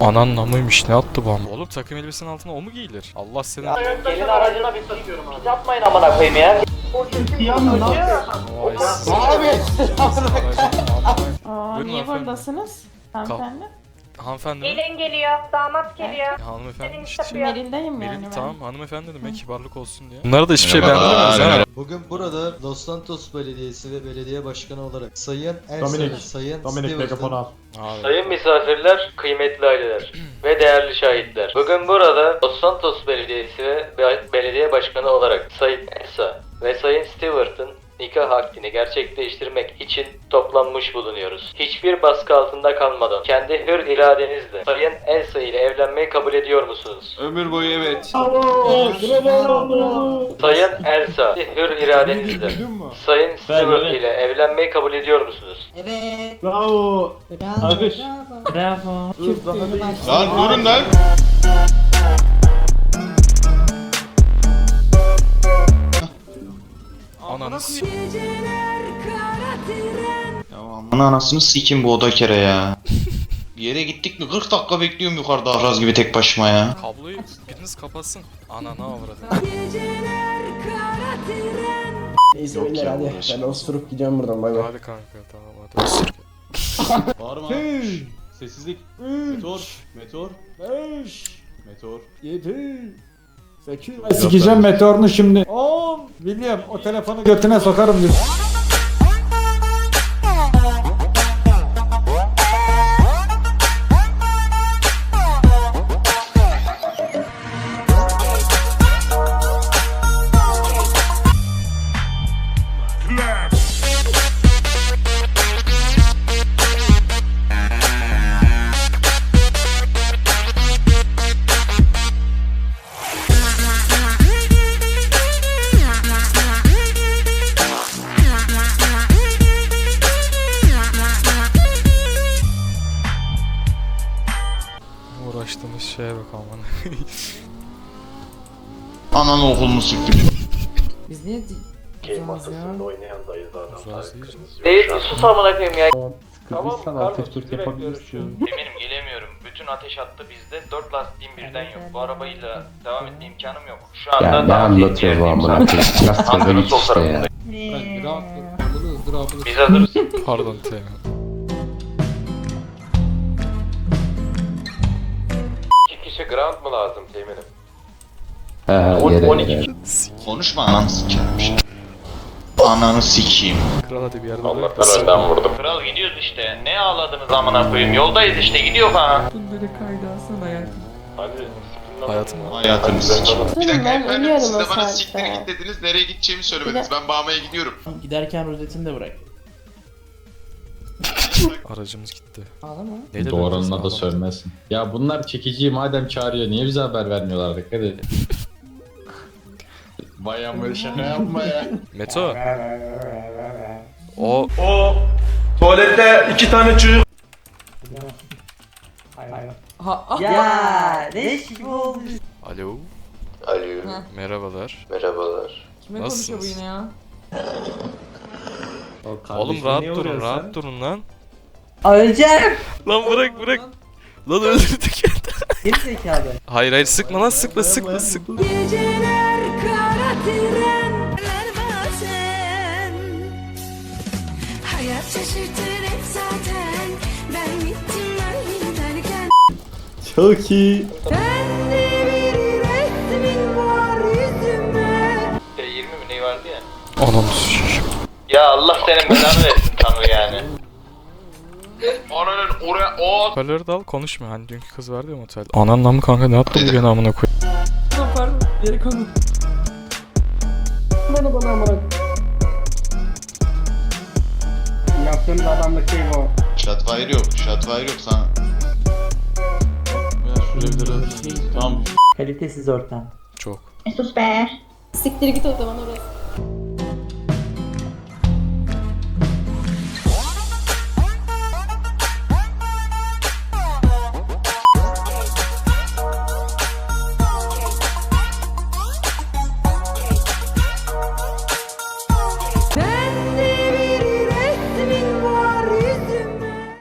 Anan namıymış ne attı bana? Oğlum takım elbisenin altına o mu giyilir? Allah senin... Gelin aracına bir pis yapmayın amına koyayım ya. Siyah mı lan? Vay Abi. Aa, niye buradasınız? Hanımefendi. Hanımefendi mi? Gelin geliyor, damat geliyor. Hanımefendi Elini işte. sapıyor. Melindeyim yani Benim ben. tamam hanımefendi demek kibarlık olsun diye. Bunlara da hiçbir şey beğendiremiyoruz ha. Bugün burada Los Santos Belediyesi ve belediye başkanı olarak Sayın Ersan, Dominik, Sayın Dominik al. Abi. Sayın misafirler, kıymetli aileler ve değerli şahitler. Bugün burada Los Santos Belediyesi ve be- belediye başkanı olarak Sayın Elsa ve Sayın Stewart'ın nikah akdini gerçekleştirmek için toplanmış bulunuyoruz. Hiçbir baskı altında kalmadan kendi hür iradenizle Sayın Elsa ile evlenmeyi kabul ediyor musunuz? Ömür boyu evet. Sayın Elsa, hür iradenizle Sayın Stewart ile evlenmeyi kabul ediyor musunuz? Evet. Bravo. Bravo. Alkış. Bravo. Dur daha. Lan durun lan. Ananı s- Ya aman anasını sikim bu oda kere ya. Bir yere gittik mi 40 dakika bekliyorum yukarıda ahraz gibi tek başıma ya. Kabloyu biriniz kapatsın. Anana avradı. Neyse Yok beyler ya, hadi uğraşma. ben osurup gidiyorum buradan bay bay. Hadi kanka tamam hadi. Bağırma. Sessizlik. Meteor. Meteor. Meteor. 7 8 Ben sikeceğim meteorunu şimdi. 10. William o telefonu götüne sokarım diyor. Uğraştığımız şeye bak aman. Ananı okulunu siktim. Biz niye di- Uzağız ya? Uzağız değil. Değil, sus amına koyayım ya. Alt F4 sizi yapabilirsin. Eminim gelemiyorum. Bütün ateş hattı bizde. Dört lastiğim birden yok. Bu arabayla devam etme imkanım yok. Şu anda Ya ne anlatıyor bu amına koyayım? Biraz tövbe git işte ya. Biz hazırız. Pardon T. kişi grant mı lazım teminim? He he yere yere. Konuşma ananı sikerim şimdi. Ananı sikeyim. Kral hadi bir yerde Allah bırak da s- önden vurdum. Kral gidiyoruz işte. Ne ağladınız amına koyayım? Yoldayız işte. Gidiyor ha. Bunları kayda alsana hayatım. Hadi. Hayatım mı? Hayatını sikeyim. Bir dakika Ben efendim siz de bana siktir git dediniz. Nereye gideceğimi söylemediniz. Ben Bağma'ya gidiyorum. Giderken rozetini de bırak. Aracımız gitti. Ağlama. Neyle Doğranına da adam? sövmesin. Ya bunlar çekiciyi madem çağırıyor niye bize haber vermiyorlar dikkat. Vay amma şaka yapma ya. Meto. O Tuvalette iki tane çocuk. Ya leş gibi oldu. Alo. Alo. Merhabalar. Merhabalar. Kime Nasılsınız? konuşuyor bu yine ya? Oğlum rahat durun, rahat durun lan. Öleceğim. Lan bırak bırak. Lan öldürdük. Geri zekalı. hayır hayır sıkma lan sıkma sıkma sıkma. Hayat şaşırtır hep zaten Ben gittim ben giderken Çok iyi. Sende bir resmin var yüzüme T20 mi ne vardı ya? Anam. Ya Allah senin belanı versin Tanrı yani. Oraya o Hoparlörü de al konuşma hani dünkü kız vardı ya motelde. Anan namı kanka ne yaptı bu gene amına koy. Pardon. Geri konu. Bana bana amına. Yaptığınız adamlık şey bu. Shotfire yok. Shotfire yok sana. Ya şuraya biraz. Tamam. Kalitesiz ortam. Çok. Sus be Siktir git o zaman orası.